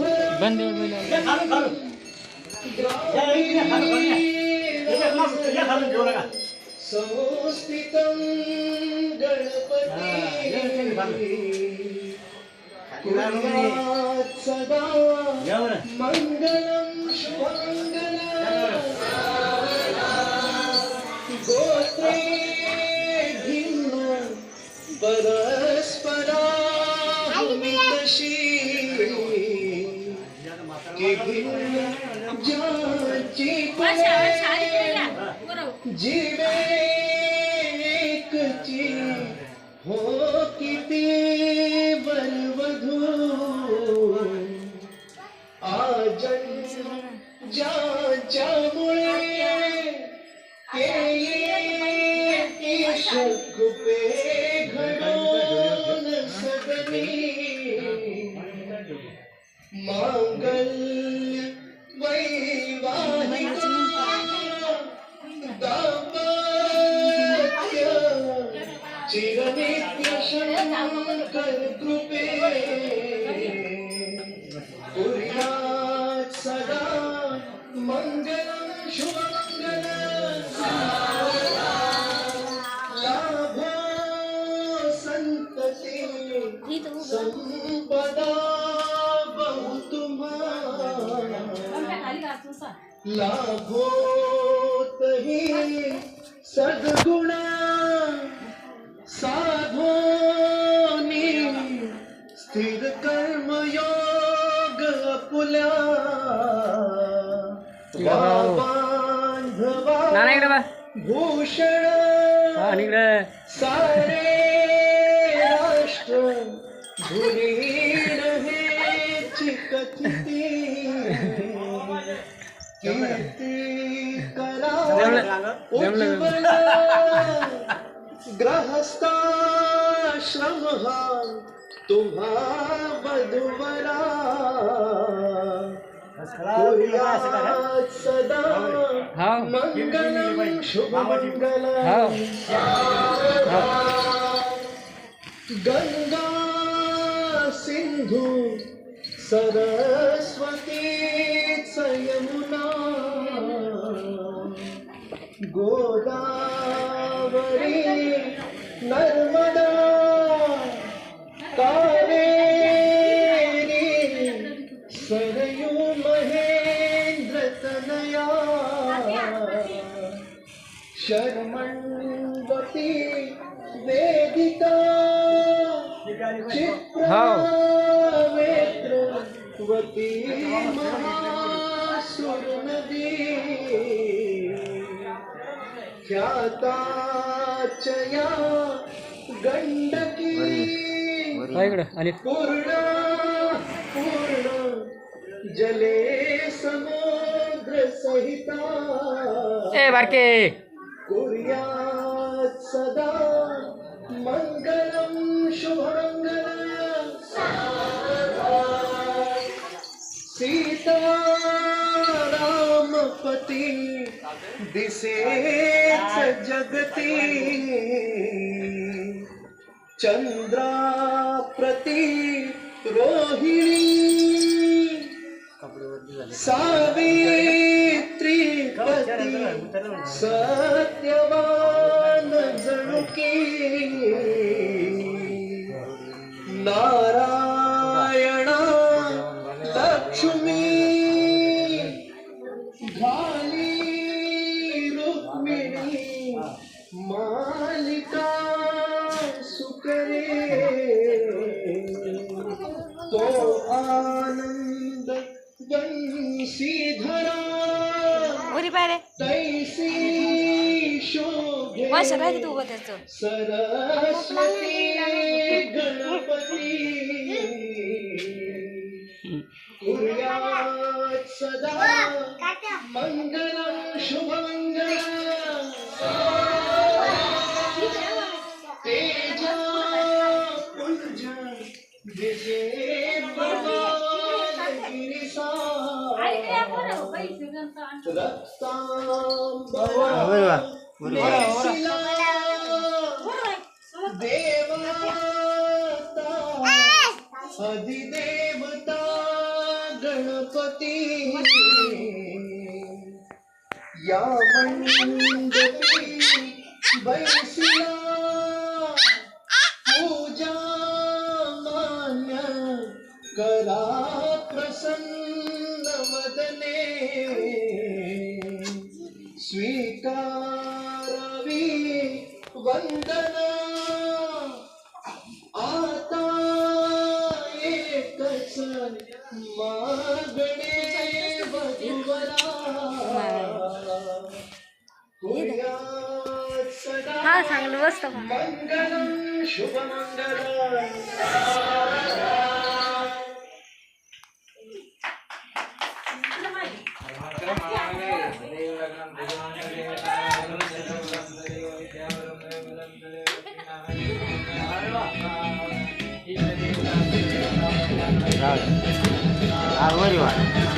बंद संस्थितं. गणपती. सदा. मङ्गलं शुभमङ्गलं गोत्रे भिन्न परस्परा तशी की भिन्न ज्याची जीवे एकची हो किती बलवधू आजन ज्याच्यामुळे ते शकुपे घडून सदनी। मांगल्य वैवाहिक दाम्पत्य चिरनित्य शंकर कृपे पुर्या लाभोतहि सद्गुणा साधोनी स्थिर कर्मयोग पुल्या. बांधवा भूषण हा सारे राष्ट्र धुरीण हेची कथिती ग्रहस्थाश्रम हा तुम्हा वधुवरा सदा मंगलम शुभमंगलम गंगा सिंधु सरस्वती यमुना गोदावरी नर्मदा कावेरी सरयू महेंद्र तनया शर्मण्वती वेदिका चित्रावेत्रवती महासुरनदी ख्याता गंडकी पूर्ण पूर्ण जले समुद्र सहिता कुरिया सदा मंगल सीतारामपति दिसेच जगती। चन्द्राप्रति रोहिणी सावित्री पती सत्यवान जणुकी ना मालिका सुकरे। तो आनंद वंशीधरा उरी पाय रे। तैसी शोभे सरस्वती गणपती। अधिदेवता गणपती या मंडपी बैसिला स्वीकारावी वंदना आता एकच मागणे हा चांगलं बसतं का मंगलम शुभमंगलम हा वरी वा